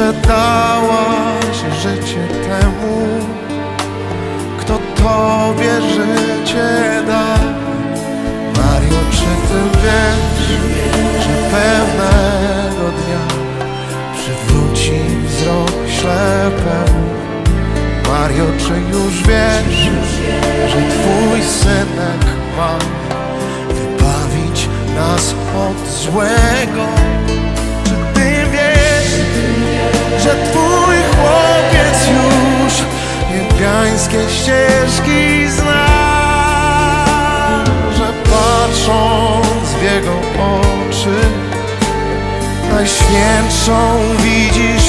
Że dałaś życie temu kto tobie życie da. Mario, czy ty wiesz, że pewnego dnia przywróci wzrok ślepemu? Mario, czy już wiesz, że twój synek ma wybawić nas od złego? Niebiańskie ścieżki zna, że patrząc w jego oczy najświętszą widzisz.